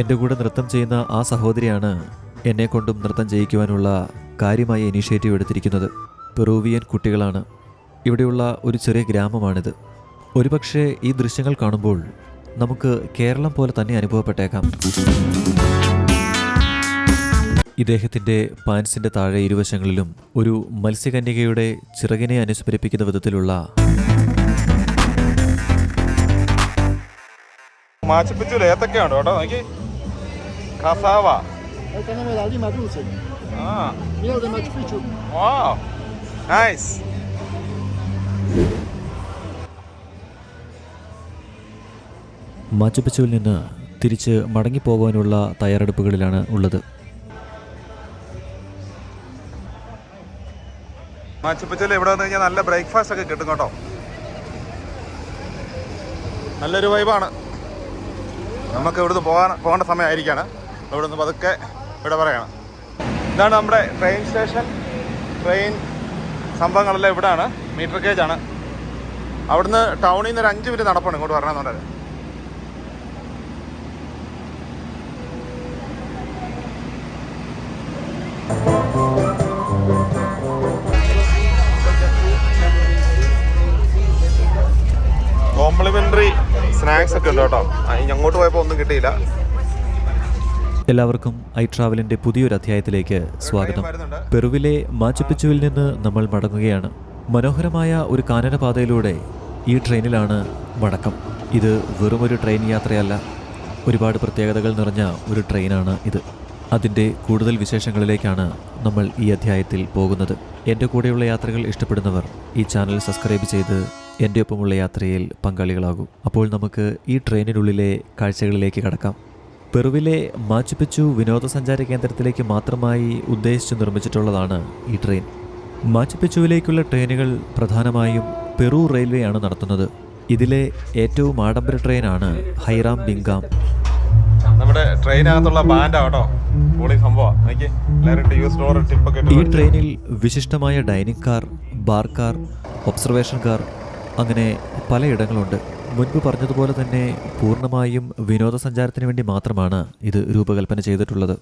എന്റെ കൂടെ നൃത്തം ചെയ്യുന്ന ആ സഹോദരിയാണ് എന്നെ കൊണ്ടും നൃത്തം ചെയ്യിക്കുവാനുള്ള കാര്യമായ ഇനീഷ്യേറ്റീവ് എടുത്തിരിക്കുന്നത്. പെറൂവിയൻ കുട്ടികളാണ്. ഇവിടെയുള്ള ഒരു ചെറിയ ഗ്രാമമാണിത്. ഒരുപക്ഷെ ഈ ദൃശ്യങ്ങൾ കാണുമ്പോൾ നമുക്ക് കേരളം പോലെ തന്നെ അനുഭവപ്പെട്ടേക്കാം. ഇദ്ദേഹത്തിന്റെ പാൻസിന്റെ താഴെ ഇരുവശങ്ങളിലും ഒരു മത്സ്യകന്യകയുടെ ചിറകിനെ അനുസ്മരിപ്പിക്കുന്ന വിധത്തിലുള്ള മാച്ചപ്പിച്ചു ഏത്തൊക്കെയുണ്ട് കേട്ടോ? നോക്കി. കസാവ Aí tenemos la lima dulce. ആ Miel de Machu Picchu. വാ നൈസ് മാച്ചുപ്പിച്ചുവിൽ നിന്ന് തിരിച്ച് മടങ്ങിപ്പോകാനുള്ള തയ്യാറെടുപ്പുകളിലാണ് ഉള്ളത്. മാച്ചിപ്പിച്ചിൽ ഇവിടെ വന്നു കഴിഞ്ഞാൽ നല്ല ബ്രേക്ക്ഫാസ്റ്റ് ഒക്കെ കിട്ടും കേട്ടോ. നല്ലൊരു വൈബാണ് നമുക്ക് ഇവിടുന്ന് പോകാൻ പോകേണ്ട സമയമായിരിക്കാണ്. ഇവിടുന്ന് പതുക്കെ ഇവിടെ പറയണം. ഇതാണ് നമ്മുടെ ട്രെയിൻ സ്റ്റേഷൻ ട്രെയിൻ സംഭവങ്ങളെല്ലാം ഇവിടെയാണ് മീറ്റർ കേജ് ആണ്. അവിടുന്ന് ടൗണിൽ നിന്ന് ഒരു അഞ്ച് മിനിറ്റ് നടപ്പാണ് ഇങ്ങോട്ട് വരണമെന്നുള്ളത് കോംപ്ലിമെന്ററി സ്നാക്സ് ഒക്കെ ഉണ്ട് കേട്ടോ. അങ്ങോട്ട് പോയപ്പോൾ ഒന്നും കിട്ടിയില്ല. എല്ലാവർക്കും ഐ ട്രാവലിന്റെ പുതിയൊരു അധ്യായത്തിലേക്ക് സ്വാഗതം. പെറുവിലെ മാച്ചുപ്പിച്ചുവിൽ നിന്ന് നമ്മൾ മടങ്ങുകയാണ്. മനോഹരമായ ഒരു കാനനപാതയിലൂടെ ഈ ട്രെയിനിലാണ് മടക്കം. ഇത് വെറുമൊരു ട്രെയിൻ യാത്രയല്ല ഒരുപാട് പ്രത്യേകതകൾ നിറഞ്ഞ ഒരു ട്രെയിനാണ് ഇത്. അതിന്റെ കൂടുതൽ വിശേഷങ്ങളിലേക്കാണ് നമ്മൾ ഈ അധ്യായത്തിൽ പോകുന്നത്. എന്റെ കൂടെയുള്ള യാത്രകൾ ഇഷ്ടപ്പെടുന്നവർ ഈ ചാനൽ സബ്സ്ക്രൈബ് ചെയ്ത് എന്റെ ഒപ്പമുള്ള യാത്രയിൽ പങ്കാളികളാകും. അപ്പോൾ നമുക്ക് ഈ ട്രെയിനിനുള്ളിലെ കാഴ്ചകളിലേക്ക് കടക്കാം. പെറുവിലെ മാച്ചുപിച്ചു വിനോദസഞ്ചാര കേന്ദ്രത്തിലേക്ക് മാത്രമായി ഉദ്ദേശിച്ച് നിർമ്മിച്ചിട്ടുള്ളതാണ് ഈ ട്രെയിൻ. മാച്ചുപിച്ചുവിലേക്കുള്ള ട്രെയിനുകൾ പ്രധാനമായും പെറു റെയിൽവേയാണ് നടത്തുന്നത്. ഇതിലെ ഏറ്റവും ആഡംബര ട്രെയിനാണ് ഹൈറാം ബിങ്കാം. നമ്മുടെ ട്രെയിനകത്തുള്ള ഈ ട്രെയിനിൽ വിശിഷ്ടമായ dining car bar car observation car അങ്ങനെ പലയിടങ്ങളുണ്ട്. മുൻപ് പറഞ്ഞതുപോലെ തന്നെ പൂർണമായും വിനോദസഞ്ചാരത്തിന് വേണ്ടി മാത്രമാണ് ഇത് രൂപകൽപ്പന ചെയ്തിട്ടുള്ളത്.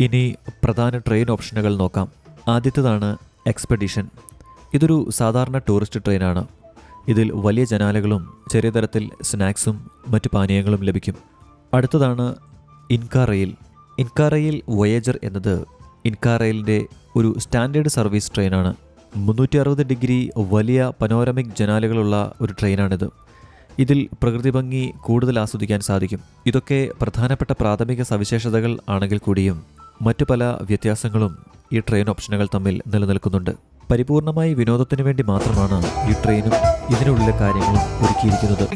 ഇനി പ്രധാന ട്രെയിൻ ഓപ്ഷനുകൾ നോക്കാം. ആദ്യത്തേതാണ് എക്സ്പെഡീഷൻ. ഇതൊരു സാധാരണ ടൂറിസ്റ്റ് ട്രെയിനാണ്. ഇതിൽ വലിയ ജനാലകളും ചെറിയ തരത്തിൽ സ്നാക്സും മറ്റു പാനീയങ്ങളും ലഭിക്കും. അടുത്തതാണ് Inca rail. Inca rail voyager എന്നത് ഇൻകാ റെയിലിന്റെ ഒരു സ്റ്റാൻഡേർഡ് സർവീസ് ട്രെയിനാണ്. മുന്നൂറ്റി അറുപത് ഡിഗ്രി വലിയ പനോരമിക് ജനാലകളുള്ള ഒരു ട്രെയിനാണിത്. ഇതിൽ പ്രകൃതി ഭംഗി കൂടുതൽ ആസ്വദിക്കാൻ സാധിക്കും. ഇതൊക്കെ പ്രധാനപ്പെട്ട പ്രാഥമിക സവിശേഷതകൾ ആണെങ്കിൽ കൂടിയും മറ്റു പല വ്യത്യാസങ്ങളും ഈ ട്രെയിൻ ഓപ്ഷനുകൾ തമ്മിൽ നിലനിൽക്കുന്നുണ്ട്. പരിപൂർണമായി വിനോദത്തിന് വേണ്ടി മാത്രമാണ് ഈ ട്രെയിനും ഇതിനുള്ളിലെ കാര്യങ്ങളും ഒരുക്കിയിരിക്കുന്നത്.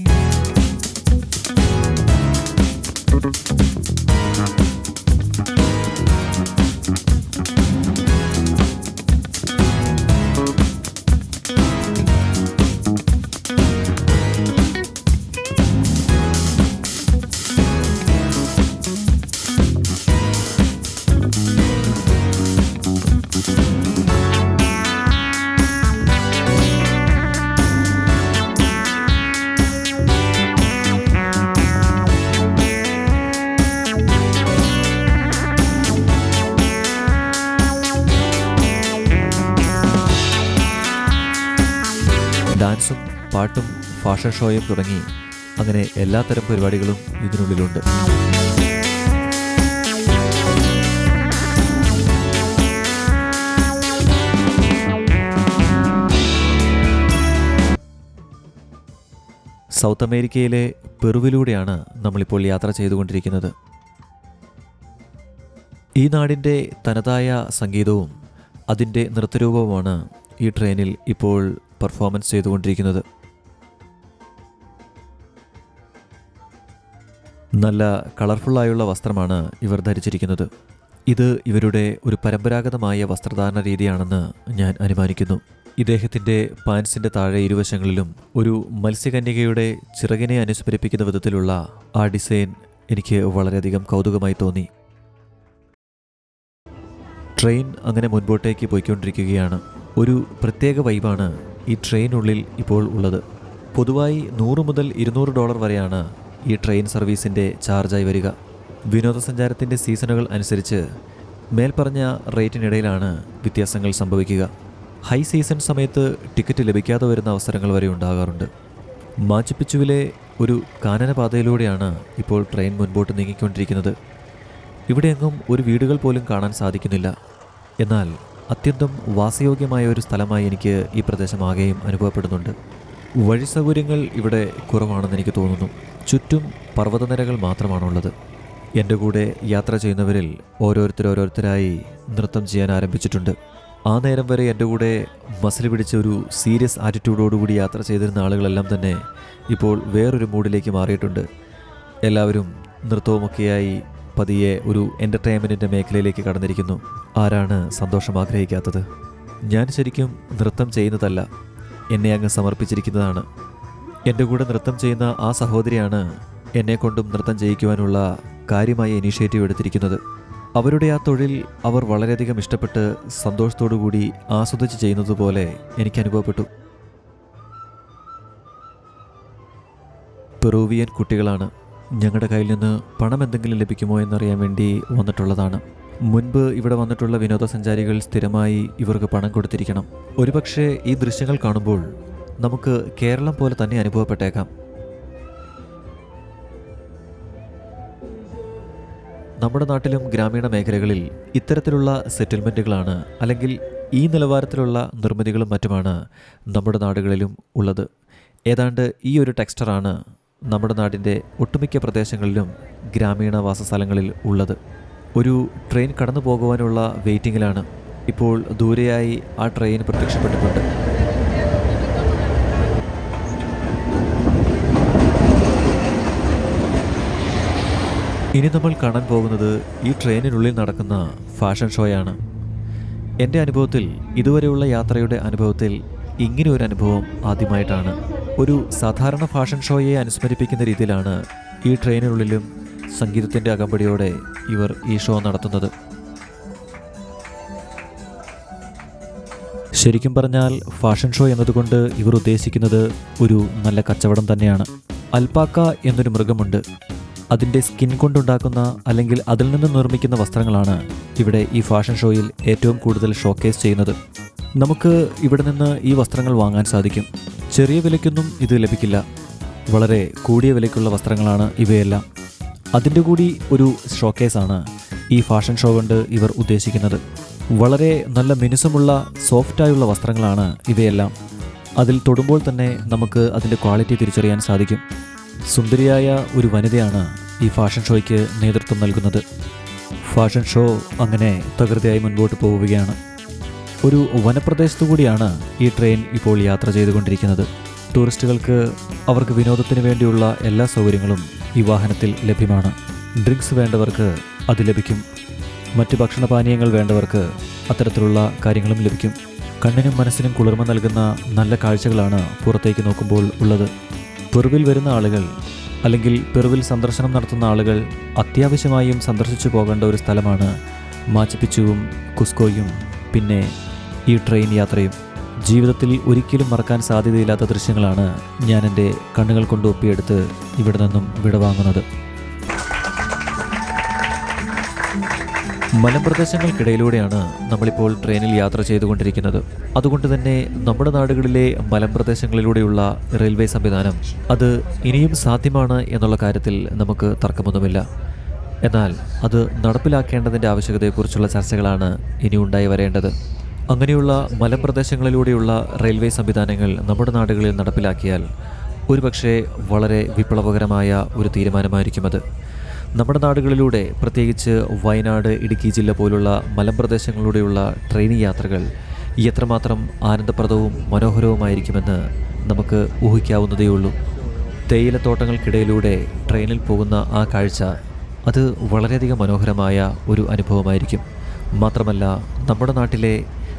പാട്ടും ഫാഷൻ ഷോയും തുടങ്ങി അങ്ങനെ എല്ലാത്തരം പരിപാടികളും ഇതിനുള്ളിലുണ്ട്. സൗത്ത് അമേരിക്കയിലെ പെറുവിലൂടെയാണ് നമ്മളിപ്പോൾ യാത്ര ചെയ്തുകൊണ്ടിരിക്കുന്നത്. ഈ നാടിന്റെ തനതായ സംഗീതവും അതിന്റെ നൃത്തരൂപവുമാണ് ഈ ട്രെയിനിൽ ഇപ്പോൾ പെർഫോമൻസ് ചെയ്തുകൊണ്ടിരിക്കുന്നത്. നല്ല കളർഫുള്ളായുള്ള വസ്ത്രമാണ് ഇവർ ധരിച്ചിരിക്കുന്നത്. ഇത് ഇവരുടെ ഒരു പരമ്പരാഗതമായ വസ്ത്രധാരണ രീതിയാണെന്ന് ഞാൻ അനുമാനിക്കുന്നു. ഇദ്ദേഹത്തിന്റെ പാൻസിന്റെ താഴെ ഇരുവശങ്ങളിലും ഒരു മത്സ്യകന്യകയുടെ ചിറകിനെ അനുസ്മരിപ്പിക്കുന്ന വിധത്തിലുള്ള ആ ഡിസൈൻ എനിക്ക് വളരെയധികം കൗതുകമായി തോന്നി. ട്രെയിൻ അങ്ങനെ മുൻപോട്ടേക്ക് പോയിക്കൊണ്ടിരിക്കുകയാണ്. ഒരു പ്രത്യേക വൈബാണ് ഈ ട്രെയിനുള്ളിൽ ഇപ്പോൾ ഉള്ളത്. പൊതുവായി നൂറ് മുതൽ ഇരുന്നൂറ് ഡോളർ വരെയാണ് ഈ ട്രെയിൻ സർവീസിന്റെ ചാർജായി വരിക. വിനോദസഞ്ചാരത്തിന്റെ സീസണുകൾ അനുസരിച്ച് മേൽപ്പറഞ്ഞ റേറ്റിനിടയിലാണ് വ്യത്യാസങ്ങൾ സംഭവിക്കുക. ഹൈ സീസൺ സമയത്ത് ടിക്കറ്റ് ലഭിക്കാതെ വരുന്ന അവസരങ്ങൾ വരെ ഉണ്ടാകാറുണ്ട്. മാച്ചുപിച്ചുവിലെ ഒരു കാനനപാതയിലൂടെയാണ് ഇപ്പോൾ ട്രെയിൻ മുൻപോട്ട് നീങ്ങിക്കൊണ്ടിരിക്കുന്നത്. ഇവിടെയെങ്ങും ഒരു വീടുകൾ പോലും കാണാൻ സാധിക്കുന്നില്ല. എന്നാൽ അത്യന്തം വാസയോഗ്യമായ ഒരു സ്ഥലമായി എനിക്ക് ഈ പ്രദേശം ആകെയും അനുഭവപ്പെടുന്നുണ്ട്. വഴി സൗകര്യങ്ങൾ ഇവിടെ കുറവാണെന്ന് എനിക്ക് തോന്നുന്നു. ചുറ്റും പർവതനിരകൾ മാത്രമാണുള്ളത്. എന്റെ കൂടെ യാത്ര ചെയ്യുന്നവരിൽ ഓരോരുത്തർ ഓരോരുത്തരായി നൃത്തം ചെയ്യാൻ ആരംഭിച്ചിട്ടുണ്ട്. ആ നേരം വരെ എന്റെ കൂടെ മസിൽ പിടിച്ച ഒരു സീരിയസ് ആറ്റിറ്റ്യൂഡോടുകൂടി യാത്ര ചെയ്തിരുന്ന ആളുകളെല്ലാം തന്നെ ഇപ്പോൾ വേറൊരു മൂഡിലേക്ക് മാറിയിട്ടുണ്ട്. എല്ലാവരും നൃത്തവുമൊക്കെയായി പതിയെ ഒരു എന്റർടൈൻമെന്റിന്റെ മേഖലയിലേക്ക് കടന്നിരിക്കുന്നു. ആരാണ് സന്തോഷം ആഗ്രഹിക്കാത്തത്? ഞാൻ ശരിക്കും നൃത്തം ചെയ്യുന്നതല്ല. എന്നെ അങ്ങ് സമർപ്പിച്ചിരിക്കുന്നതാണ്. എന്റെ കൂടെ നൃത്തം ചെയ്യുന്ന ആ സഹോദരിയാണ് എന്നെ കൊണ്ടും നൃത്തം ചെയ്യിക്കുവാനുള്ള കാര്യമായ ഇനീഷ്യേറ്റീവ് എടുത്തിരിക്കുന്നത്. അവരുടെ ആ തൊഴിൽ അവർ വളരെയധികം ഇഷ്ടപ്പെട്ട് സന്തോഷത്തോടു കൂടി ആസ്വദിച്ച് ചെയ്യുന്നതുപോലെ എനിക്ക് അനുഭവപ്പെട്ടു. പെറൂവിയൻ കുട്ടികളാണ്. ഞങ്ങളുടെ കയ്യിൽ നിന്ന് പണം എന്തെങ്കിലും ലഭിക്കുമോ എന്നറിയാൻ വേണ്ടി വന്നിട്ടുള്ളതാണ്. മുൻപ് ഇവിടെ വന്നിട്ടുള്ള വിനോദസഞ്ചാരികൾ സ്ഥിരമായി ഇവർക്ക് പണം കൊടുത്തിരിക്കണം. ഒരുപക്ഷെ ഈ ദൃശ്യങ്ങൾ കാണുമ്പോൾ നമുക്ക് കേരളം പോലെ തന്നെ അനുഭവപ്പെട്ടേക്കാം. നമ്മുടെ നാട്ടിലും ഗ്രാമീണ മേഖലകളിൽ ഇത്തരത്തിലുള്ള സെറ്റിൽമെന്റുകളാണ് അല്ലെങ്കിൽ ഈ നിലവാരത്തിലുള്ള നിർമ്മിതികളും മറ്റുമാണ് നമ്മുടെ നാടുകളിലും ഉള്ളത്. ഏതാണ്ട് ഈ ഒരു ടെക്സ്ചറാണ് നമ്മുടെ നാടിന്റെ ഒട്ടുമിക്ക പ്രദേശങ്ങളിലും ഗ്രാമീണ വാസസ്ഥലങ്ങളിൽ ഉള്ളത്. ഒരു ട്രെയിൻ കടന്നു പോകുവാനുള്ള വെയിറ്റിങ്ങിലാണ് ഇപ്പോൾ ദൂരെയായി ആ ട്രെയിൻ പ്രത്യക്ഷപ്പെട്ടിട്ടുണ്ട്. ഇനി നമ്മൾ കാണാൻ പോകുന്നത് ഈ ട്രെയിനിനുള്ളിൽ നടക്കുന്ന ഫാഷൻ ഷോയാണ്. എന്റെ അനുഭവത്തിൽ ഇതുവരെയുള്ള യാത്രയുടെ അനുഭവത്തിൽ ഇങ്ങനെ ഒരു അനുഭവം ആദ്യമായിട്ടാണ്. ഒരു സാധാരണ ഫാഷൻ ഷോയെ അനുസ്മരിപ്പിക്കുന്ന രീതിയിലാണ് ഈ ട്രെയിനിനുള്ളിലും സംഗീതത്തിന്റെ അകമ്പടിയോടെ ഇവർ ഈ ഷോ നടത്തുന്നത്. ശരിക്കും പറഞ്ഞാൽ ഫാഷൻ ഷോ എന്നതുകൊണ്ട് ഇവർ ഉദ്ദേശിക്കുന്നത് ഒരു നല്ല കച്ചവടം തന്നെയാണ്. അൽപാക്ക എന്നൊരു മൃഗമുണ്ട്. അതിന്റെ സ്കിൻ കൊണ്ടുണ്ടാക്കുന്ന അല്ലെങ്കിൽ അതിൽ നിന്ന് നിർമ്മിക്കുന്ന വസ്ത്രങ്ങളാണ് ഇവിടെ ഈ ഫാഷൻ ഷോയിൽ ഏറ്റവും കൂടുതൽ ഷോക്കേസ് ചെയ്യുന്നത്. നമുക്ക് ഇവിടെ നിന്ന് ഈ വസ്ത്രങ്ങൾ വാങ്ങാൻ സാധിക്കും. ചെറിയ വിലയ്ക്കൊന്നും ഇത് ലഭിക്കില്ല. വളരെ കൂടിയ വിലയ്ക്കുള്ള വസ്ത്രങ്ങളാണ് ഇവയെല്ലാം. അതിന്റെ കൂടി ഒരു ഷോക്കേസാണ് ഈ ഫാഷൻ ഷോ കൊണ്ട് ഇവർ ഉദ്ദേശിക്കുന്നത്. വളരെ നല്ല മിനുസമുള്ള സോഫ്റ്റായുള്ള വസ്ത്രങ്ങളാണ് ഇവയെല്ലാം. അതിൽ തൊടുമ്പോൾ തന്നെ നമുക്ക് അതിന്റെ ക്വാളിറ്റി തിരിച്ചറിയാൻ സാധിക്കും. സുന്ദരിയായ ഒരു വനിതയാണ് ഈ ഫാഷൻ ഷോയ്ക്ക് നേതൃത്വം നൽകുന്നത്. ഫാഷൻ ഷോ അങ്ങനെ തകൃതിയായി മുൻപോട്ട് പോവുകയാണ്. ഒരു വനപ്രദേശത്തു കൂടിയാണ് ഈ ട്രെയിൻ ഇപ്പോൾ യാത്ര ചെയ്തുകൊണ്ടിരിക്കുന്നത്. ടൂറിസ്റ്റുകൾക്ക് അവർക്ക് വിനോദത്തിന് വേണ്ടിയുള്ള എല്ലാ സൗകര്യങ്ങളും ഈ വാഹനത്തിൽ ലഭ്യമാണ്. ഡ്രിങ്ക്സ് വേണ്ടവർക്ക് അത് ലഭിക്കും. മറ്റ് ഭക്ഷണപാനീയങ്ങൾ വേണ്ടവർക്ക് അത്തരത്തിലുള്ള കാര്യങ്ങളും ലഭിക്കും. കണ്ണിനും മനസ്സിനും കുളിർമ നൽകുന്ന നല്ല കാഴ്ചകളാണ് പുറത്തേക്ക് നോക്കുമ്പോൾ ഉള്ളത്. പെറുവിൽ വരുന്ന ആളുകൾ അല്ലെങ്കിൽ പെറുവിൽ സന്ദർശനം നടത്തുന്ന ആളുകൾ അത്യാവശ്യമായും സന്ദർശിച്ചു പോകേണ്ട ഒരു സ്ഥലമാണ് മാച്ചിപ്പിച്ചുവും കുസ്കോയും. പിന്നെ ഈ ട്രെയിൻ യാത്രയും ജീവിതത്തിൽ ഒരിക്കലും മറക്കാൻ സാധ്യതയില്ലാത്ത ദൃശ്യങ്ങളാണ് ഞാൻ എന്റെ കണ്ണുകൾ കൊണ്ട് ഒപ്പിയെടുത്ത് ഇവിടെ നിന്നും വിടവാങ്ങുന്നത്. മലമ്പ്രദേശങ്ങൾക്കിടയിലൂടെയാണ് നമ്മളിപ്പോൾ ട്രെയിനിൽ യാത്ര ചെയ്തുകൊണ്ടിരിക്കുന്നത്. അതുകൊണ്ട് തന്നെ നമ്മുടെ നാടുകളിലെ മലമ്പ്രദേശങ്ങളിലൂടെയുള്ള റെയിൽവേ സംവിധാനം അത് ഇനിയും സാധ്യമാണ് എന്നുള്ള കാര്യത്തിൽ നമുക്ക് തർക്കമൊന്നുമില്ല. എന്നാൽ അത് നടപ്പിലാക്കേണ്ടതിന്റെ ആവശ്യകതയെക്കുറിച്ചുള്ള ചർച്ചകളാണ് ഇനി ഉണ്ടായി വരേണ്ടത്. അങ്ങനെയുള്ള മലപ്രദേശങ്ങളിലൂടെയുള്ള റെയിൽവേ സംവിധാനങ്ങൾ നമ്മുടെ നാടുകളിൽ നടപ്പിലാക്കിയാൽ ഒരുപക്ഷെ വളരെ വിപ്ലവകരമായ ഒരു തീരുമാനമായിരിക്കും അത്. നമ്മുടെ നാടുകളിലൂടെ പ്രത്യേകിച്ച് വയനാട് ഇടുക്കി ജില്ല പോലുള്ള മലമ്പ്രദേശങ്ങളിലൂടെയുള്ള ട്രെയിൻ യാത്രകൾ എത്രമാത്രം ആനന്ദപ്രദവും മനോഹരവുമായിരിക്കുമെന്ന് നമുക്ക് ഊഹിക്കാവുന്നതേയുള്ളൂ തേയിലത്തോട്ടങ്ങൾക്കിടയിലൂടെ ട്രെയിനിൽ പോകുന്ന ആ കാഴ്ച അത് വളരെയധികം മനോഹരമായ ഒരു അനുഭവമായിരിക്കും. മാത്രമല്ല നമ്മുടെ നാട്ടിലെ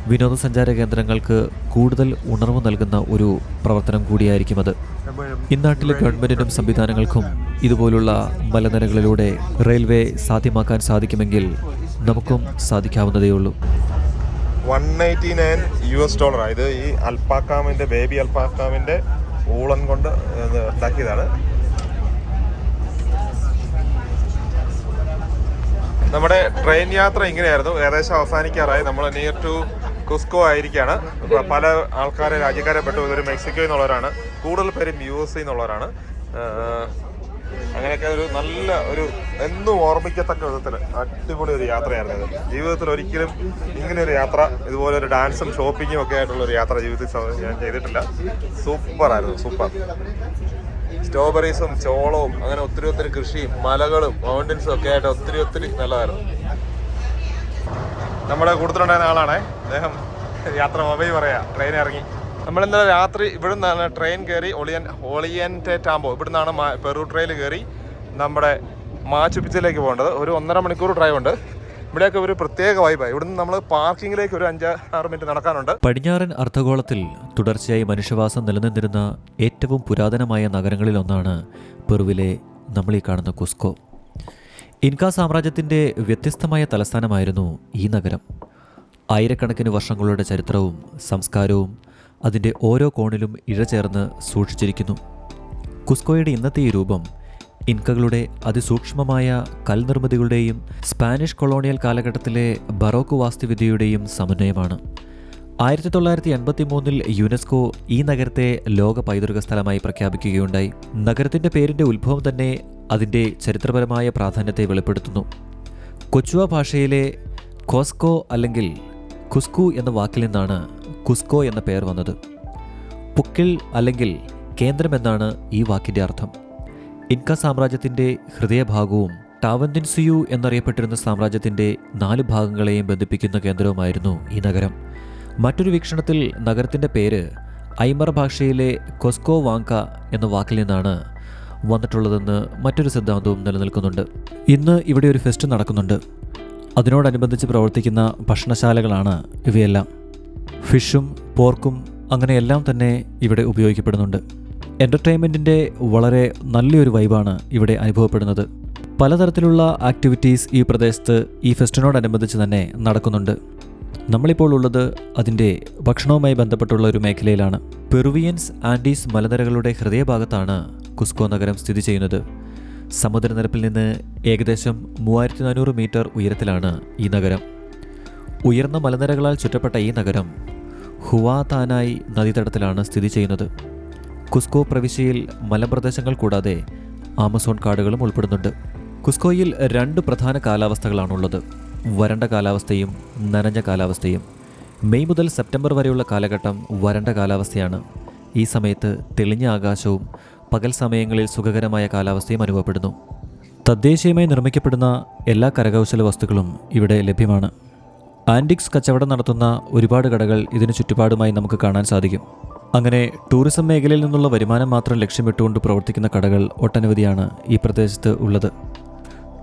വിനോദസഞ്ചാര കേന്ദ്രങ്ങൾക്ക് കൂടുതൽ ഉണർവ് നൽകുന്ന ഒരു പ്രവർത്തനം കൂടിയായിരിക്കും അത്. ഇന്നാട്ടിലെ ഗവൺമെന്റിനും സംവിധാനങ്ങൾക്കും ഇതുപോലുള്ള മലനിരകളിലൂടെ റെയിൽവേ സാധ്യമാക്കാൻ സാധിക്കുമെങ്കിൽ നമുക്കും സാധിക്കാവുന്നതേയുള്ളൂ one ninety nine U S dollar ഇത് ഈ അൽപ്പാക്കാമിന്റെ ബേബി അൽപ്പാക്കാമിന്റെ ഊളൻ കൊണ്ട് ഉണ്ടാക്കിയതാണ്. നമ്മുടെ ട്രെയിൻ യാത്ര ഇങ്ങനെയായിരുന്നു. ഏകദേശം അവസാനിക്കാറായി. നമ്മൾ നിയർ ടു കുസ്കോ ആയിരിക്കാണ്. പല ആൾക്കാരെ രാജ്യക്കാരെ പെട്ടു ഇവർ മെക്സിക്കോയിൽ നിന്നുള്ളവരാണ്. കൂടുതൽ പേരും യു എസ് എന്നുള്ളവരാണ് അങ്ങനെയൊക്കെ ഒരു നല്ല ഒരു എന്നും ഓർമ്മിക്കത്തക്ക വിധത്തിൽ അടിപൊളി ഒരു യാത്രയായിരുന്നു ജീവിതത്തിൽ ഒരിക്കലും ഇങ്ങനെ ഒരു യാത്ര ഇതുപോലെ ഒരു ഡാൻസും ഷോപ്പിങ്ങും ഒക്കെ ആയിട്ടുള്ള ഒരു യാത്ര ജീവിതത്തിൽ ഞാൻ ചെയ്തിട്ടില്ല. സൂപ്പറായിരുന്നു സൂപ്പർ. സ്ട്രോബെറീസും ചോളവും അങ്ങനെ ഒത്തിരി ഒത്തിരി കൃഷിയും മലകളും മൗണ്ടൻസും ഒക്കെ ആയിട്ട് ഒത്തിരി ഒത്തിരി നല്ലതായിരുന്നു. നമ്മുടെ കൂട്ടത്തിലുണ്ടായിരുന്ന ആളാണ്. അദ്ദേഹം യാത്ര മൊബൈൽ പറയാ ട്രെയിൻ ഇറങ്ങി. നമ്മൾ ഇന്നലെ രാത്രി ഇവിടെ നിന്നാണ് ട്രെയിൻ കയറി ഒളിയൻ ഒളിയന്റെ ടാമ്പോ ഇവിടെ പെറു ട്രെയിൽ കയറി നമ്മുടെ മാച്ചുപ്പിച്ചിലേക്ക് പോകേണ്ടത്. ഒരു ഒന്നര മണിക്കൂർ ഡ്രൈവ് ഉണ്ട്. ഇവിടെയൊക്കെ ഒരു പ്രത്യേക വൈബായി ഇവിടുന്ന് നമ്മൾ പാർക്കിങ്ങിലേക്ക് ഒരു അഞ്ച് ആറ് മിനിറ്റ് നടക്കാനുണ്ട്. പടിഞ്ഞാറൻ അർദ്ധഗോളത്തിൽ തുടർച്ചയായി മനുഷ്യവാസം നിലനിന്നിരുന്ന ഏറ്റവും പുരാതനമായ നഗരങ്ങളിലൊന്നാണ് പെറുവിലെ നമ്മൾ ഈ കാണുന്ന കുസ്കോ. ഇൻകാ സാമ്രാജ്യത്തിന്റെ വ്യത്യസ്തമായ തലസ്ഥാനമായിരുന്നു ഈ നഗരം. ആയിരക്കണക്കിന് വർഷങ്ങളുടെ ചരിത്രവും സംസ്കാരവും അതിന്റെ ഓരോ കോണിലും ഇഴചേർന്ന് സൂക്ഷിച്ചിരിക്കുന്നു. കുസ്കോയുടെ ഇന്നത്തെ ഈ രൂപം ഇൻകകളുടെ അതിസൂക്ഷ്മമായ കൽനിർമ്മിതികളുടെയും സ്പാനിഷ് കൊളോണിയൽ കാലഘട്ടത്തിലെ ബറോക്ക് വാസ്തുവിദ്യയുടെയും സമന്വയമാണ്. ആയിരത്തി തൊള്ളായിരത്തി എൺപത്തി മൂന്നിൽ യുനെസ്കോ ഈ നഗരത്തെ ലോക പൈതൃക സ്ഥലമായി പ്രഖ്യാപിക്കുകയുണ്ടായി. നഗരത്തിന്റെ പേരിന്റെ ഉത്ഭവം തന്നെ അതിന്റെ ചരിത്രപരമായ പ്രാധാന്യത്തെ വെളിപ്പെടുത്തുന്നു. കൊച്ചുവ ഭാഷയിലെ കോസ്കോ അല്ലെങ്കിൽ കുസ്കു എന്ന വാക്കിൽ നിന്നാണ് കുസ്കോ എന്ന പേർ വന്നത്. പുക്കിൽ അല്ലെങ്കിൽ കേന്ദ്രമെന്നാണ് ഈ വാക്കിന്റെ അർത്ഥം. ഇൻക സാമ്രാജ്യത്തിന്റെ ഹൃദയഭാഗവും ടാവന്തിൻസുയു എന്നറിയപ്പെട്ടിരുന്ന സാമ്രാജ്യത്തിന്റെ നാല് ഭാഗങ്ങളെയും ബന്ധിപ്പിക്കുന്ന കേന്ദ്രവുമായിരുന്നു ഈ നഗരം. മറ്റൊരു വീക്ഷണത്തിൽ നഗരത്തിന്റെ പേര് ഐമർ ഭാഷയിലെ കൊസ്കോ വാങ്ക എന്ന വാക്കിൽ നിന്നാണ് വന്നിട്ടുള്ളതെന്ന് മറ്റൊരു സിദ്ധാന്തവും നിലനിൽക്കുന്നുണ്ട്. ഇന്ന് ഇവിടെ ഒരു ഫെസ്റ്റ് നടക്കുന്നുണ്ട്. അതിനോടനുബന്ധിച്ച് പ്രവർത്തിക്കുന്ന ഭക്ഷണശാലകളാണ് ഇവയെല്ലാം. ഫിഷും പോർക്കും അങ്ങനെയെല്ലാം തന്നെ ഇവിടെ ഉപയോഗിക്കപ്പെടുന്നുണ്ട്. എന്റർടൈൻമെന്റിന്റെ വളരെ നല്ലൊരു വൈബാണ് ഇവിടെ അനുഭവപ്പെടുന്നത്. പലതരത്തിലുള്ള ആക്ടിവിറ്റീസ് ഈ പ്രദേശത്ത് ഈ ഫെസ്റ്റിനോടനുബന്ധിച്ച് തന്നെ നടക്കുന്നുണ്ട്. നമ്മളിപ്പോൾ ഉള്ളത് അതിന്റെ ഭക്ഷണവുമായി ബന്ധപ്പെട്ടുള്ള ഒരു മേഖലയിലാണ്. പെറുവിയൻസ് ആൻഡീസ് മലനിരകളുടെ ഹൃദയഭാഗത്താണ് കുസ്കോ നഗരം സ്ഥിതി ചെയ്യുന്നത്. സമുദ്രനിരപ്പിൽ നിന്ന് ഏകദേശം മൂവായിരത്തി നാനൂറ് മീറ്റർ ഉയരത്തിലാണ് ഈ നഗരം. ഉയർന്ന മലനിരകളാൽ ചുറ്റപ്പെട്ട ഈ നഗരം ഹുവാതാനായി നദീതടത്തിലാണ് സ്ഥിതി ചെയ്യുന്നത്. കുസ്കോ പ്രവിശ്യയിൽ മലപ്രദേശങ്ങൾ കൂടാതെ ആമസോൺ കാടുകളും ഉൾപ്പെടുന്നുണ്ട്. കുസ്കോയിൽ രണ്ട് പ്രധാന കാലാവസ്ഥകളാണുള്ളത്. വരണ്ട കാലാവസ്ഥയും നനഞ്ഞ കാലാവസ്ഥയും. മെയ് മുതൽ സെപ്റ്റംബർ വരെയുള്ള കാലഘട്ടം വരണ്ട കാലാവസ്ഥയാണ്. ഈ സമയത്ത് തെളിഞ്ഞ ആകാശവും പകൽ സമയങ്ങളിൽ സുഖകരമായ കാലാവസ്ഥയും അനുഭവപ്പെടുന്നു. തദ്ദേശീയമായി നിർമ്മിക്കപ്പെടുന്ന എല്ലാ കരകൗശല വസ്തുക്കളും ഇവിടെ ലഭ്യമാണ്. ആന്റിക്സ് കച്ചവടം നടത്തുന്ന ഒരുപാട് കടകൾ ഇതിനു ചുറ്റുപാടുമായി നമുക്ക് കാണാൻ സാധിക്കും. അങ്ങനെ ടൂറിസം മേഖലയിൽ നിന്നുള്ള വരുമാനം മാത്രം ലക്ഷ്യമിട്ടുകൊണ്ട് പ്രവർത്തിക്കുന്ന കടകൾ ഒട്ടനവധിയാണ് ഈ പ്രദേശത്ത് ഉള്ളത്.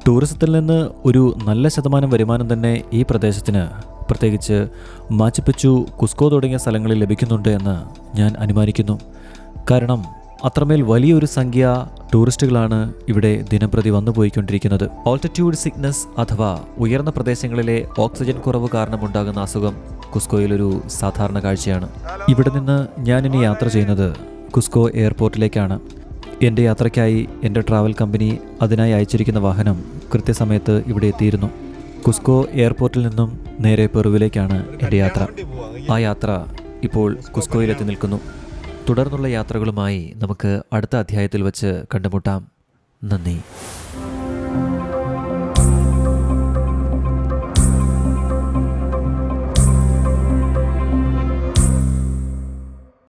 ടൂറിസത്തിൽ നിന്ന് ഒരു നല്ല ശതമാനം വരുമാനം തന്നെ ഈ പ്രദേശത്തിന് പ്രത്യേകിച്ച് മാച്ചിപ്പിച്ചു കുസ്കോ തുടങ്ങിയ സ്ഥലങ്ങളിൽ ലഭിക്കുന്നുണ്ട് എന്ന് ഞാൻ അനുമാനിക്കുന്നു. കാരണം അത്രമേൽ വലിയൊരു സംഖ്യ ടൂറിസ്റ്റുകളാണ് ഇവിടെ ദിനംപ്രതി വന്നു പോയിക്കൊണ്ടിരിക്കുന്നത്. ഓൾട്ടിറ്റ്യൂഡ് സിക്നസ് അഥവാ ഉയർന്ന പ്രദേശങ്ങളിലെ ഓക്സിജൻ കുറവ് കാരണമുണ്ടാകുന്ന അസുഖം കുസ്കോയിലൊരു സാധാരണ കാഴ്ചയാണ്. ഇവിടെ നിന്ന് ഞാനിനി യാത്ര ചെയ്യുന്നത് കുസ്കോ എയർപോർട്ടിലേക്കാണ്. എന്റെ യാത്രയ്ക്കായി എന്റെ ട്രാവൽ കമ്പനി അതിനായി അയച്ചിരിക്കുന്ന വാഹനം കൃത്യസമയത്ത് ഇവിടെ എത്തിയിരുന്നു. കുസ്കോ എയർപോർട്ടിൽ നിന്നും നേരെ പെറുവിലേക്കാണ് എന്റെ യാത്ര. ആ യാത്ര ഇപ്പോൾ കുസ്കോയിലെത്തി നിൽക്കുന്നു. തുടർന്നുള്ള യാത്രകളുമായി നമുക്ക് അടുത്ത അധ്യായത്തിൽ വച്ച് കണ്ടുമുട്ടാം. നന്ദി.